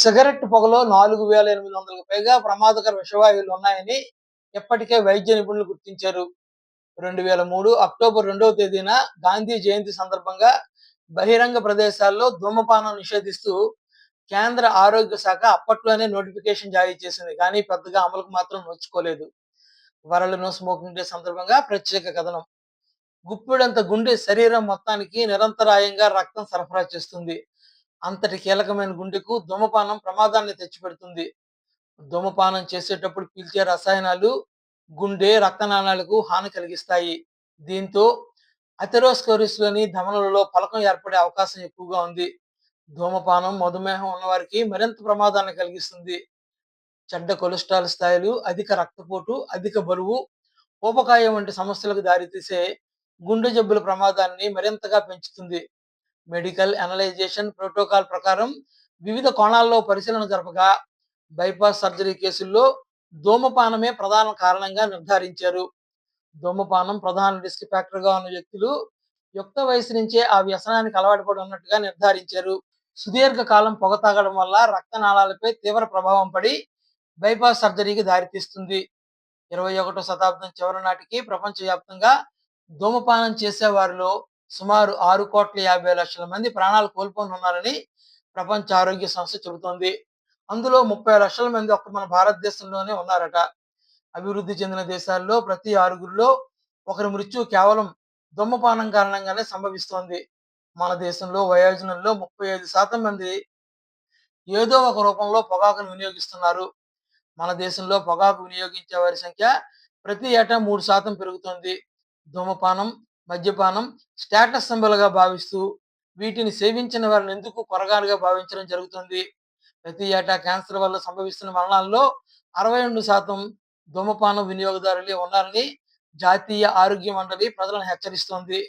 Cigarette పొగలో నాలుగు వేల ఎనిమిది వందలకు పైగా ప్రమాదకర విషవాయువులు ఉన్నాయని ఇప్పటికే వైద్య నిపుణులు గుర్తించారు. రెండు వేల మూడు అక్టోబర్ రెండవ తేదీన గాంధీ జయంతి సందర్భంగా బహిరంగ ప్రదేశాల్లో ధూమపానం నిషేధిస్తూ కేంద్ర ఆరోగ్య శాఖ అప్పట్లోనే నోటిఫికేషన్ జారీ చేసింది. కానీ పెద్దగా అమలుకు మాత్రం నోచుకోలేదు. వరల్డ్ నో స్మోకింగ్ డే సందర్భంగా ప్రత్యేక కథనం. గుప్పెడంత గుండె శరీరం మొత్తానికి నిరంతరాయంగా రక్తం సరఫరా చేస్తుంది. అంతటి కీలకమైన గుండెకు ధూమపానం ప్రమాదాన్ని తెచ్చిపెడుతుంది. ధూమపానం చేసేటప్పుడు పీల్చే రసాయనాలు గుండె రక్తనాళాలకు హాని కలిగిస్తాయి. దీంతో అథెరోస్కోరిస్లోని ధమనులలో పలకం ఏర్పడే అవకాశం ఎక్కువగా ఉంది. ధూమపానం మధుమేహం ఉన్నవారికి మరింత ప్రమాదాన్ని కలిగిస్తుంది. చెడ్డ కొలెస్ట్రాల్ స్థాయిలు అధిక రక్తపోటు అధిక బరువు ఊపకాయం వంటి సమస్యలకు దారితీసే గుండె జబ్బుల ప్రమాదాన్ని మరింతగా పెంచుతుంది. మెడికల్ అనలైజేషన్ ప్రోటోకాల్ ప్రకారం వివిధ కోణాల్లో పరిశీలన జరపగా బైపాస్ సర్జరీ కేసుల్లో ధూమపానమే ప్రధాన కారణంగా నిర్ధారించారు. ధూమపానం ప్రధాన రిస్క్ ఫ్యాక్టర్గా ఉన్న వ్యక్తులు యుక్త వయసు నుంచే ఆ వ్యసనానికి అలవాటు పడి ఉన్నట్టుగా నిర్ధారించారు. సుదీర్ఘ కాలం పొగ తాగడం వల్ల రక్తనాళాలపై తీవ్ర ప్రభావం పడి బైపాస్ సర్జరీకి దారితీస్తుంది ఇరవై ఒకటో శతాబ్దం చివరి నాటికి ప్రపంచవ్యాప్తంగా ధూమపానం చేసేవారిలో సుమారు ఆరు కోట్ల యాభై లక్షల మంది ప్రాణాలు కోల్పోని ఉన్నారని ప్రపంచ ఆరోగ్య సంస్థ చెబుతోంది. అందులో ముప్పై లక్షల మంది ఒక్క మన భారతదేశంలోనే ఉన్నారట. అభివృద్ధి చెందిన దేశాల్లో ప్రతి ఆరుగురిలో ఒకరి మృత్యు కేవలం దుమ్మపానం కారణంగానే సంభవిస్తోంది. మన దేశంలో వయోజనుల్లో ముప్పై ఐదు శాతం మంది ఏదో ఒక రూపంలో పొగాకును వినియోగిస్తున్నారు. మన దేశంలో పొగాకు వినియోగించే వారి సంఖ్య ప్రతి ఏటా మూడు శాతం పెరుగుతుంది. ధూమపానం మద్యపానం స్టేటస్ సింబల్గా భావిస్తూ వీటిని సేవించిన వారిని ఎందుకు కొరగాలుగా భావించడం జరుగుతుంది? ప్రతి ఏటా క్యాన్సర్ వల్ల సంభవిస్తున్న మరణాల్లో అరవై రెండు శాతం ధూమపానం వినియోగదారులే ఉన్నారని జాతీయ ఆరోగ్య మండలి ప్రజలను హెచ్చరిస్తోంది.